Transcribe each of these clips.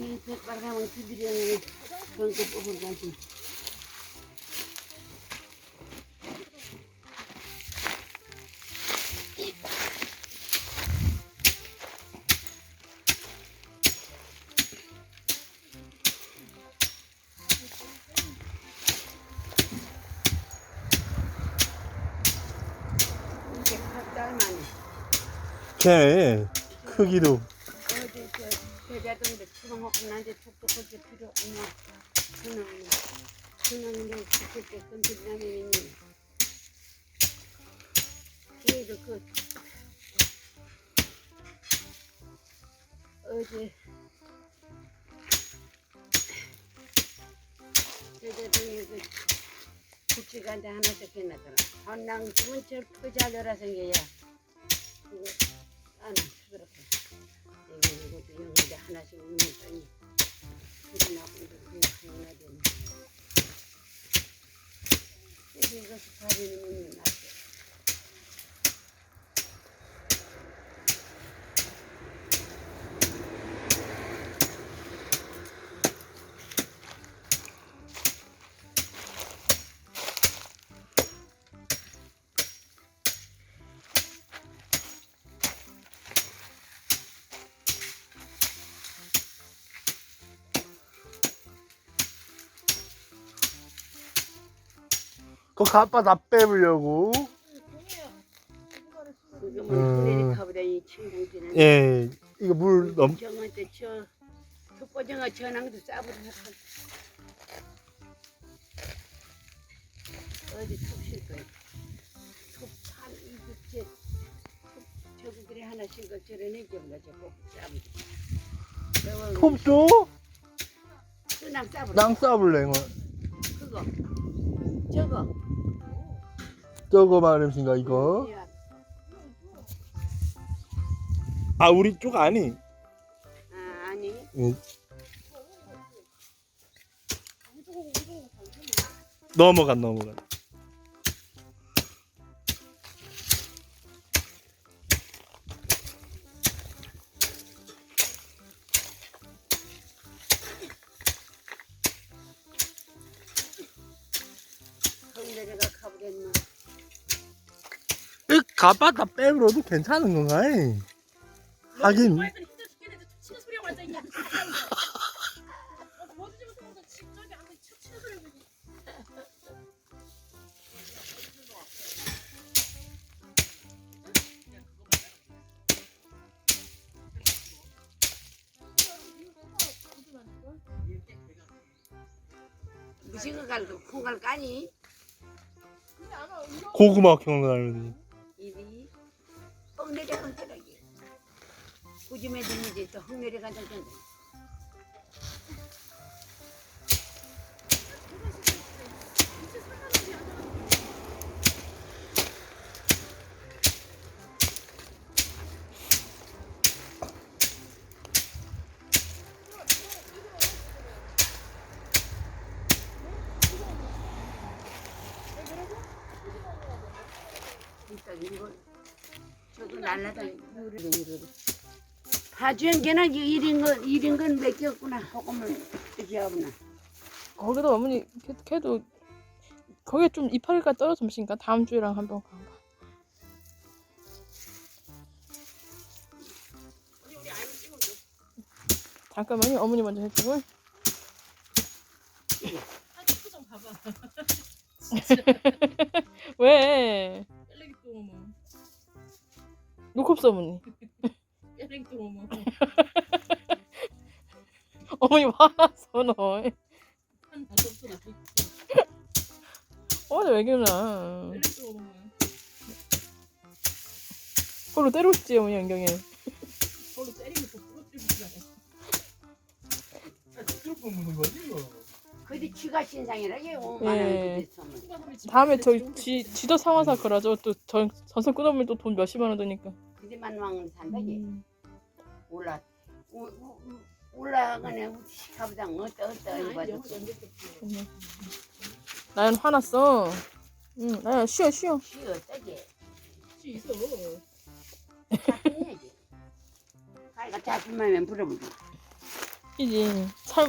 백발가면 두드려는 그런 거 뽑은 거지. 이게 닭달만이. 걔 크기도 어디 저 여자들인데 추방하고 나한테 톡톡하게 필요 없나? 그놈이 그놈이 그때 건들라면이 걔도 그 어제 여자들이 그 구치간데 하나씩 해놨더라. 한낭 주면 저그 잘려라 생겨야. 그거 안 그렇게 이것도 영혼데 하나씩 먹는 거니 그러나고 이거 하나 되네. 이거 이거 가리는 면 낫지 그 가빠 다 빼보려고. 그거 음. 이 친구들은 예 이거 물 넘 정한테 저 족보정아 전황도 싸부려 어디 톱실 거야? 톱한 이국제 저거 그래 하나씩 거 저런 해줘라 저거. 싸부려 톱도? 그냥 싸부려 낭 싸블래 이거. 그거 저거. 저거 말임신가 이거? 야, 아 우리 쪽 아니? 아, 아니. 예. 넘어간 넘어간 어집 저기 안에 치는 소리가 들리지. 무식을 갈고 콩갈 까니? 고구마 입이 뻥 내려간 때라기. 꾸짐해 되는지 또 흙 내려간 텐 날라다니는 거를 파주엔 걔는 일인 건 일인 건 맡겼구나 호금을 이렇게 하구나 거기도 어머니 걔- 걔도 거기에 좀 이파리가 떨어져 있으니까 다음 주에랑 한번 가봐. 잠깐만요 어머니 먼저 해주고 좀 봐봐. 왜. 없어 어머니 뺄레기똥 어머. 어머니 화났어 너 한 다섯 번 앞에 어머니 왜 그러나 뺄레기똥 어머. 그걸로 때리고 싶지 어머니 안경에 서로 때리고 또 부러뜨리고 그래. 쭉 뽑는 거지 이거 그디 쥐가 신상이라 얘 예. 5만 원 그랬으면 추가 소리 지금 다음에 저 뺄레기똥 쥐, 쥐도 상화사 그러죠 또 전, 전선 끊으면 또 돈 몇십만 원 드니까 그디만 왕은 산다 얘 음. 올라 우- 우- 우- 올라가네 시카보당 어떠 어떠 연결됐지. 음. 나연 화났어 응 나연 쉬어 쉬어 쉬어 있어. 잡혀야지 가이가 잡히면 불어보지 이지 삶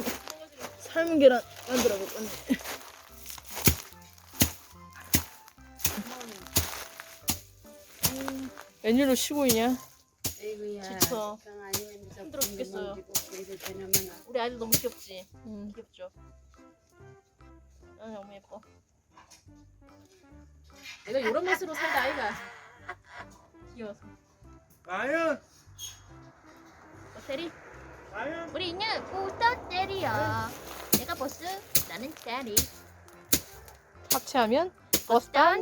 삶은 계란 만들어 볼 건데. 웬일로 쉬고 있냐? 아이고야. 지쳐. 아니면 힘들어 죽겠어요. 이제 우리 아이들 너무 귀엽지? 응 귀엽죠. 아 너무 예뻐. 내가 이런 맛으로 살다 아이가. 귀여워서. 나연! 너 테리? 나연! 우리는 우더 때리야. 내가 보스, 나는 때리. 합체하면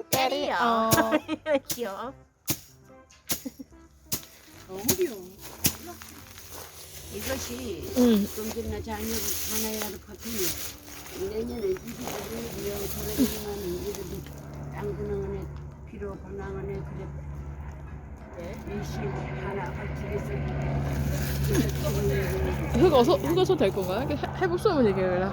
때리야. 어. 귀여워. 너무 귀여워. 이것이 응. 좀 전에 자녀를 하나라도 커피니 내년에 이기들이 영 서른이만 이기들이 땅구멍에 필요 건강원에 그래 일시 하나 걸치겠어 흙어서 흙어서 될 건가? 이렇게 해- 해볼 수 없는 얘기를.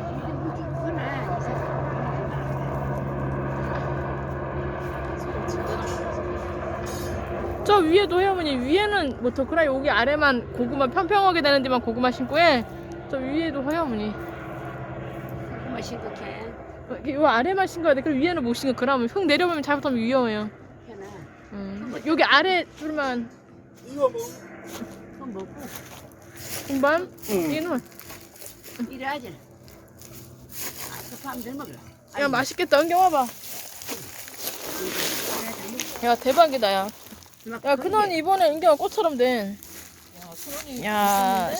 저 위에도 해 어머니 위에는 뭐 더크라 여기 아래만 고구마 평평하게 되는 데만 고구마 신고 해. 저 위에도 해 어머니. 정말 심각해 어, 이 아래만 신고야 돼. 그럼 위에는 못 신고 그러면 흙 내려보면 잘못하면 위험해요. 음. 여기 아래 줄만 이거 뭐? 그건 먹고 공반 응. 얘는 일하지 아서 밤들 먹으라 야 맛있겠다. 은경 와봐. 야 대박이다 야. 야 큰언니 이번에 은경아 꽃처럼 된. 야?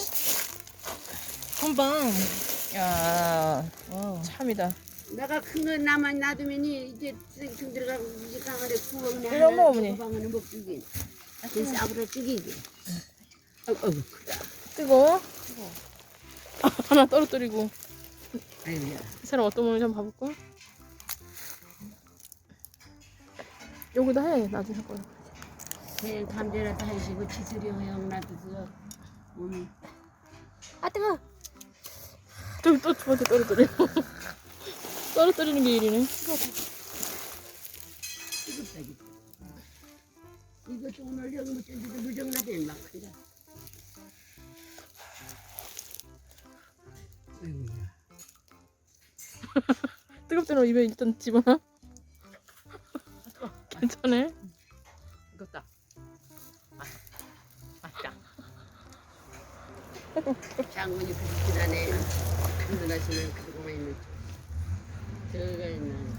한방. 야. 참이다. 내가 큰 거 나만 놔두면 이제 생 들어가고 이제 강아지 구멍에 이리 엄마, 어머니. 방안에 먹주기 그 싸구려 찌기지 어우 크다 뜨거. 하나 떨어뜨리고. 아이고야 이 사람 어떤 몸인지 한번 봐볼까? 여기다 해. 나중에 할 거야. 그냥 담배라도 하시고 치수리 허영 놔두서 음. 아 뜨거. 저기 또 저한테 떨어뜨려. 떨어뜨리는 게 일이네. 이것도 오늘 여기 못 던지도 무정나대 막 크다 뜨겁다는 입에 일단 집어넣어. 괜찮아? 이겼다. 맛있다. 장군이 그렇게 지나네 흔들하시는 그러고만 있는 저가 있는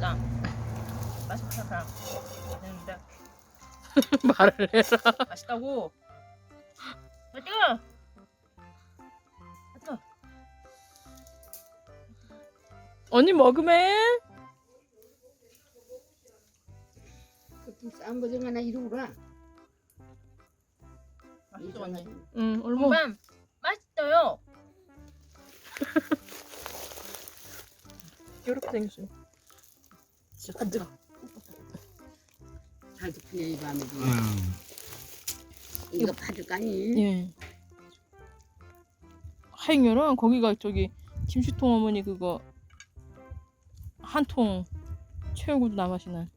짱. 맛있다. 되는데. 말을 해라. 맛있다고. 아, 뜨거! 언니 먹으면 그좀 싼 거 좀 하나 이루라 맛있어, 언니. 응 얼마 공반 맛있어요. 이렇게 생겼어요. 진짜 뜨거. 잘 푸네 이 밤에 음. 이거 파줄까니? 예. 하잉여랑 거기가 저기 김치통 어머니 그거 한 통 채우고도 남으시는.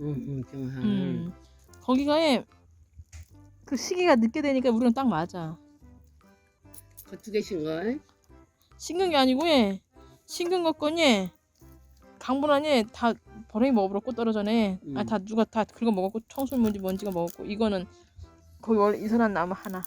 응, 정한. 음. 거기가 예, 그 시기가 늦게 되니까 우리랑 딱 맞아. 그두 개신 걸. 싱근 게 아니고 예. 싱근 것 거니 강분하니 다 버랭이 먹어버렸고 떨어져네. 음. 아다 누가 다 긁어 먹었고 청설문지 먼지가 먹었고 이거는 거기 원래 이선한 나무 하나.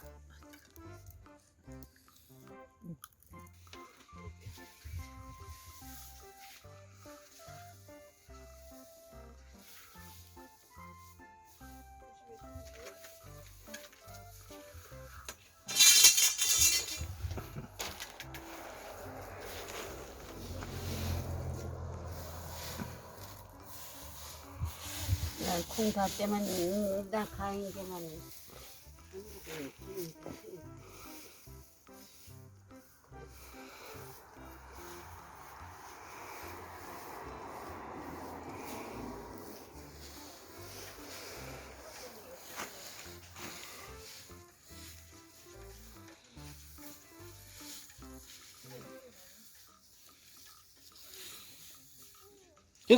때만 음, 나 가인 게만.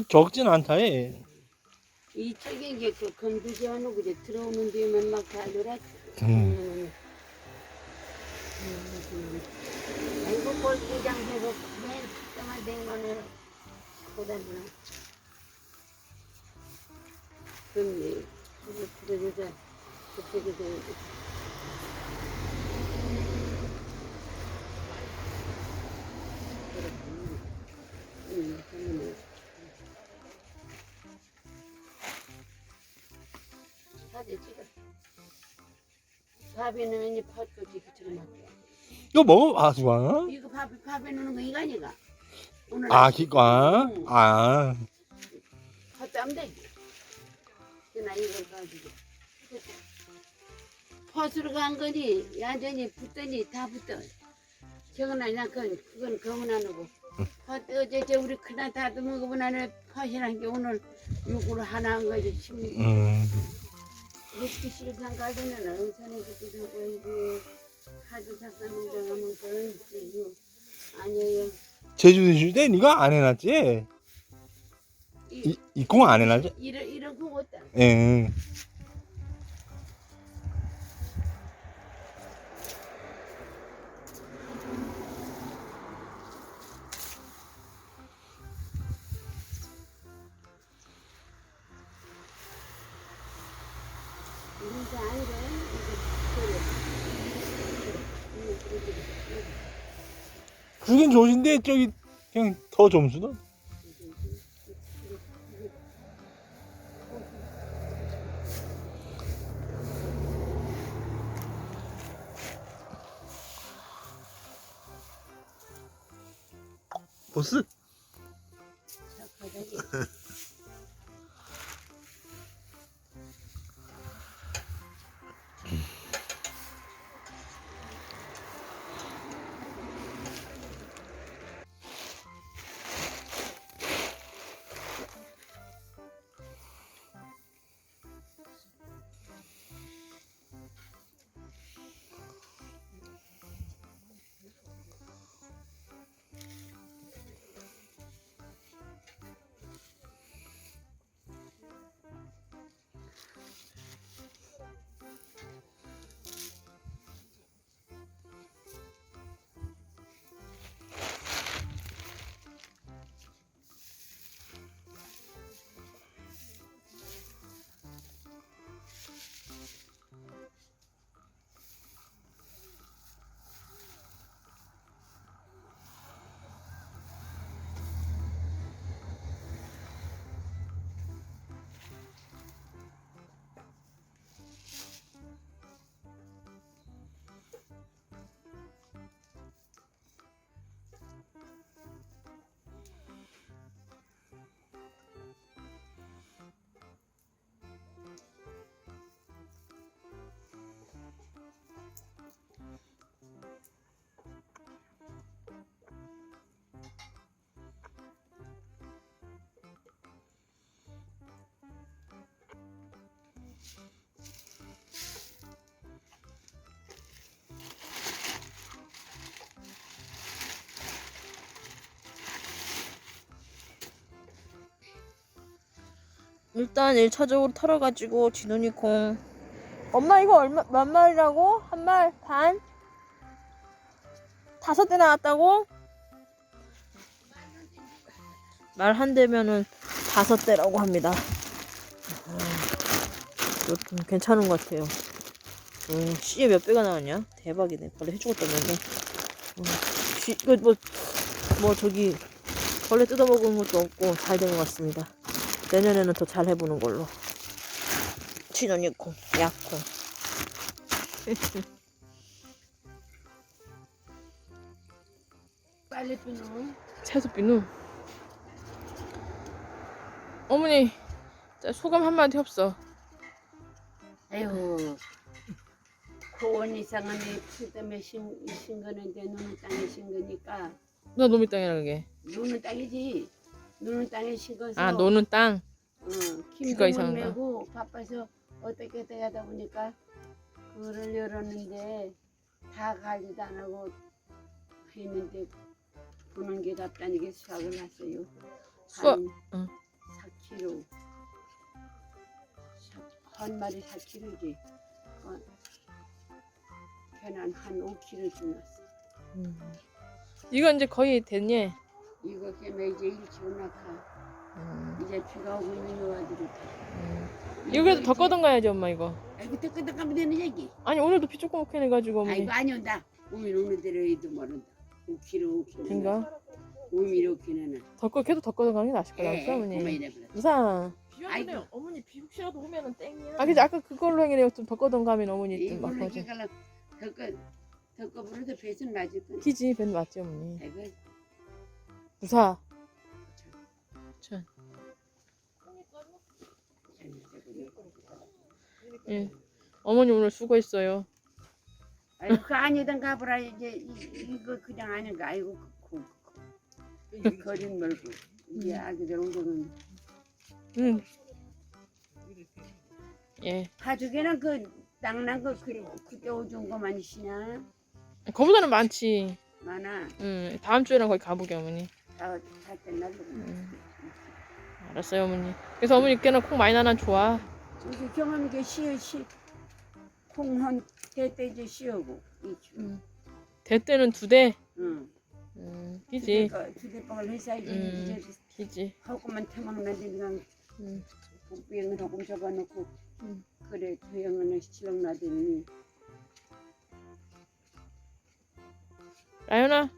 적진 않다 해. 이 책에 이제 그 건드지 않고 이제 들어오는 뒤에만 막 달려라. 음. 행복 골기장 해고 맨 특정한 된 거는 보다는 금리 그거 들어주자 그쪽에 돼 밥에 넣으면 이 팥꼬치 그처럼 할게. 이거 먹어봐, 수아. 이거 밥, 밥에 넣는 거 이거니까. 오늘 아, 기과? 응. 아. 팥도 안 되지. 그나 이걸 가지고. 팥으로 간 거니, 완전히 붙더니 다 붙어. 저건 아니야, 그건, 그건 검은 안 오고. 팥, 어제 저 우리 큰아 다도 먹어보 나는 팥이란 게 오늘 육으로 하나 한 거지. 심, 음. 먹기 싫은 가게는 은산에 그기도 보이고, 작사 농장하면 그런 짓이고. 아니에요. 제주도 때 니가 안 해놨지? 이, 이콩 안 해놨지? 이런, 이런 거 없다. 예. 그긴 좋으신데, 저기, 그냥 더 점수는? 보스? 일단 1차적으로 털어가지고 진훈이 콩 엄마 이거 얼마 몇 마리라고? 한 말 반? 다섯 대 나왔다고? 말 한 대면은 다섯 대라고 합니다. 좀 괜찮은 것 같아요. 음, 씨에 몇 배가 나왔냐? 대박이네. 벌레 해죽었다면서. 음, 뭐, 뭐 저기 벌레 뜯어먹은 것도 없고 잘 된 것 같습니다. 내년에는 더 잘 해보는 걸로. 진원이콩, 약콩. 빨리 피노. 채소 비누. 어머니, 자, 소감 한마디 없어. 아이고. 고원 이상은 때문에 심, 신 거는데 눈은 땅에 신 거니까 너 노미 땅이라 그게. 눈은 땅이지. 눈은 땅에 식어서 아, 노는 땅. 어, 귀가 김동을 이상한가? 메고 바빠서 어떻게 어떻게 하다 보니까 그거를 열었는데 다 관리도 안 하고 했는데 부는 게 답답하게 수확을 했어요. 수확, 한 응. 4kg. 한 마리 4kg지. 어, 걔는 한 5kg 지났어. 음. 이건 이제 거의 됐니? 이거 걔면 이제 일찍. 음. 이제 비가 오고 있는 요아들이. 음. 이거 그래도 더 꺼던 가야지 엄마 이거. 아이고 뜨끈뜨끈하면 되는 얘기. 아니 오늘도 비 조금 오게 해가지고 어머니. 아이고 아니 온다. 오늘 오는 대로 해도 모른다. 5kg 5kg. 된가? 5mm 5kg는. 더 꺼, 계속 더 꺼던 가는 게 나을 거다. 예, 어머니? 그만 이래버려. 우산. 비 아이고. 오는데 어머니 비 혹시라도 오면은 땡이야. 아 그지 아까 그걸로 행이래요. 좀더 꺼던 가면 어머니 좀막 이걸로 거지. 이렇게 덮고 덮고 부르도 배선 맞을 건. 키지 벤 맞지 어머니. 아이고 천. 예. 어머니 오늘 수고했어요. 아이고 그 아니던 가 보라 이제 이, 이거 그냥 아닌가 아이고 그, 그, 그 거린 멀고 이제 아기들 오고는 응. 예. 가족에는 그 땅난 거 그, 그때 오준 거만 있으냐 거보다는 많지. 많아 응. 다음 주에랑 거기 가보게 어머니. 됐나 그래 응. 알았어요 어머니. 그래서 어머니께는 콩 많이 나난 좋아. 저기 콩헌 대때 이제 시어고 이주 응. 대 때는 두 대. 응 응. 키지. 두 대빵을 회사에 음. 키지. 하고만 태망나지 그냥 응. 복비행을 조금 적어놓고 음. 그래 도영은 시렁 나더니 라연아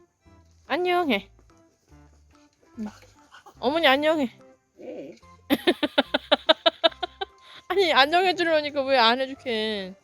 안녕해. 응. 어머니 안녕해. 예 아니 안녕해 주려니까 왜 안 해줄게?